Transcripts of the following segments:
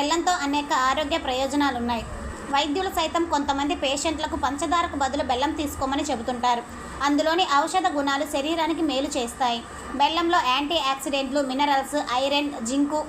బెల్లంతో అనేక ఆరోగ్య ప్రయోజనాలున్నాయి. వైద్యులు సైతం కొంతమంది పేషెంట్లకు పంచదారకు బదులు బెల్లం తీసుకోమని చెబుతుంటారు. అందులోని ఔషధ గుణాలు శరీరానికి మేలు చేస్తాయి. బెల్లంలో యాంటీ ఆక్సిడెంట్లు minerals iron zinc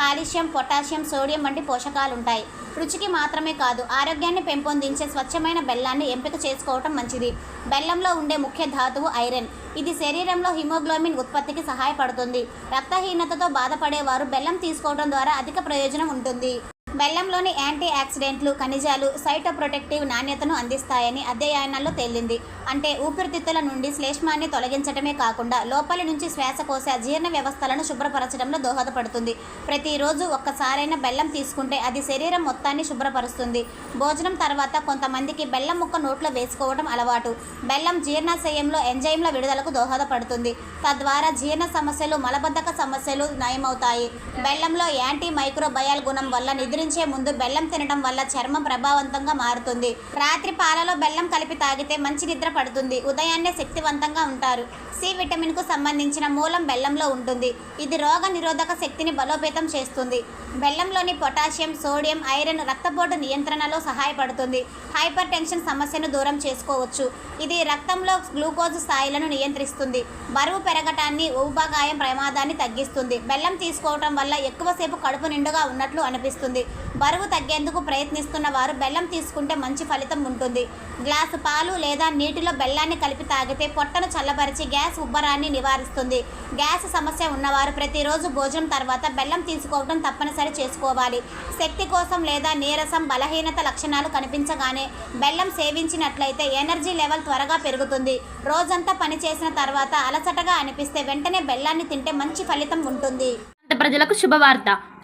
calcium potassium sodium వంటి పోషకాలు ఉంటాయి రుచికి మాత్రమే కాదు ఆరోగ్యాన్ని పెంపొందించే స్వచ్ఛమైన బెల్లాన్ని ఎంపిక చేసుకోవటం మంచిది. బెల్లంలో ఉండే ముఖ్య ధాతువు ఐరన్. ఇది శరీరంలో హిమోగ్లోబిన్ ఉత్పత్తికి సహాయపడుతుంది. రక్తహీనతతో బాధపడేవారు బెల్లం తీసుకోవడం ద్వారా అధిక ప్రయోజనం ఉంటుంది. బెల్లంలోని యాంటీ ఆక్సిడెంట్లు ఖనిజాలు సైటోప్రొటెక్టివ్ నాణ్యతను అందిస్తాయని అధ్యయనాల్లో తేలింది. అంటే ఊపిరితిత్తుల నుండి శ్లేష్మాన్ని తొలగించడమే కాకుండా లోపలి నుంచి శ్వాసకోశ జీర్ణ వ్యవస్థలను శుభ్రపరచడంలో దోహదపడుతుంది. ప్రతిరోజు ఒక్కసారైన బెల్లం తీసుకుంటే అది శరీరం మొత్తాన్ని శుభ్రపరుస్తుంది. భోజనం తర్వాత కొంతమందికి బెల్లం ముక్క నోట్లో వేసుకోవడం అలవాటు. బెల్లం జీర్ణాశయంలో ఎంజైమ్ల విడుదలకు దోహదపడుతుంది. తద్వారా జీర్ణ సమస్యలు మలబద్ధక సమస్యలు నయమవుతాయి. బెల్లంలో యాంటీ మైక్రోబయాల్ గుణం వల్ల నిద్రించే ముందు బెల్లం తినడం వల్ల చర్మం ప్రభావవంతంగా మారుతుంది. రాత్రి పాలలో బెల్లం కలిపి తాగితే మంచి నిద్ర పడుతుంది. ఉదయాన్నే శక్తివంతంగా ఉంటారు. సి విటమిన్కు సంబంధించిన మూలం బెల్లంలో ఉంటుంది. ఇది రోగ నిరోధక శక్తిని బలోపేతం చేస్తుంది. బెల్లంలోని పొటాషియం సోడియం ఐరన్ రక్తపోటు నియంత్రణలో సహాయపడుతుంది. హైపర్ టెన్షన్ సమస్యను దూరం చేసుకోవచ్చు. ఇది రక్తంలో గ్లూకోజ్ స్థాయిలను నియంత్రిస్తుంది. బరువు పెరగటాన్ని ఊబగాయం ప్రమాదాన్ని తగ్గిస్తుంది. బెల్లం తీసుకోవటం వల్ల ఎక్కువసేపు కడుపు నిండుగా ఉన్నట్లు అనిపిస్తుంది. బరువు తగ్గేందుకు ప్రయత్నిస్తున్న వారు బెల్లం తీసుకుంటే మంచి ఫలితం ఉంటుంది. గ్లాసు పాలు లేదా నీటిలో బెల్లాన్ని కలిపి తాగితే పొట్టను చల్లబరిచి గ్యాస్ ఉబ్బరాన్ని నివారిస్తుంది. గ్యాస్ సమస్య ఉన్నవారు ప్రతిరోజు భోజనం తర్వాత బెల్లం తీసుకోవడం తప్పనిసరి చేసుకోవాలి. శక్తి కోసం లేదా నీరసం బలహీనత లక్షణాలు కనిపించగానే బెల్లం సేవించినట్లయితే ఎనర్జీ లెవెల్ త్వరగా పెరుగుతుంది. రోజంతా పని చేసిన తర్వాత అలసటగా అనిపిస్తే వెంటనే బెల్లాన్ని తింటే మంచి ఫలితం ఉంటుంది. ప్రజలకు శుభవార్త.